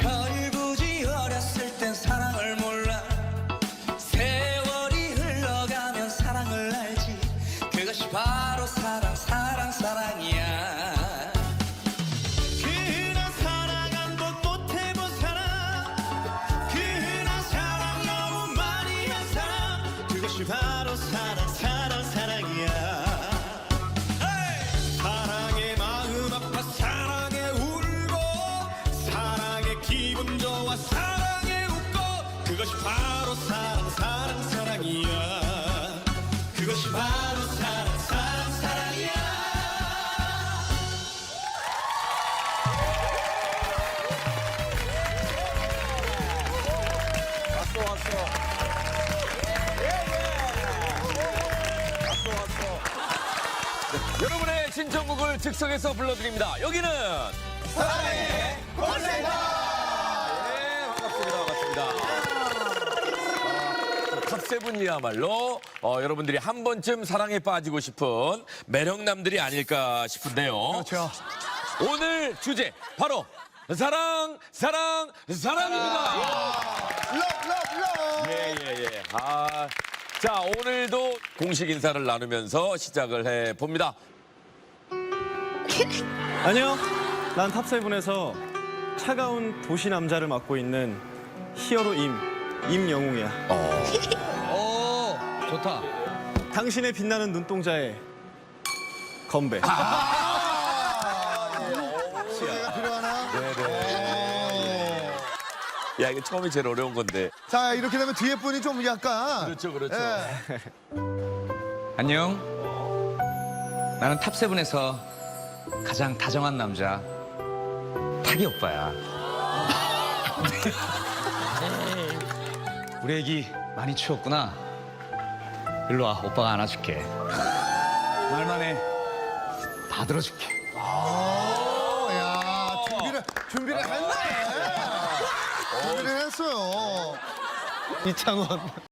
저를 굳이 어렸을 땐 사랑을 몰라. 세월이 흘러가면 사랑을 알지. 그것이 바로 사랑 사랑 사랑이야. 그냥 사랑 한 번 못 해본 사람. 그냥 사랑 너무 많이 한 사람. 그것이 바로 사랑 사랑. 바로 사랑 사랑 사랑이야 그것이 바로 사랑 사랑 사랑이야 여러분의 신청곡을 즉석에서 불러드립니다. 여기는 사랑의 콜센터. 세븐이야말로 어, 여러분들이 한 번쯤 사랑에 빠지고 싶은 매력남들이 아닐까 싶은데요. 그렇죠. 오늘 주제 바로 사랑, 사랑, 사랑입니다. 러브 러브 러브. 예, 예, 예. 아, 자, 오늘도 공식 인사를 나누면서 시작을 해 봅니다. 안녕. 난 탑세븐에서 차가운 도시 남자를 맡고 있는 히어로 임 임영웅이야. 오 좋다. 당신의 빛나는 눈동자에 건배. 소리가 필요하나? 야, 이거 처음이 제일 어려운 건데. 자 이렇게 되면 뒤에 분이 좀 약간. 그렇죠, 그렇죠. 예. 안녕. 나는 탑세븐에서 가장 다정한 남자 타기 오빠야. 우리 애기 많이 추웠구나. 일로 와, 오빠가 안아줄게. 말만 해. 다 들어줄게. 오, 야 준비를 준비를 했네. 준비를 했어요. 이창원.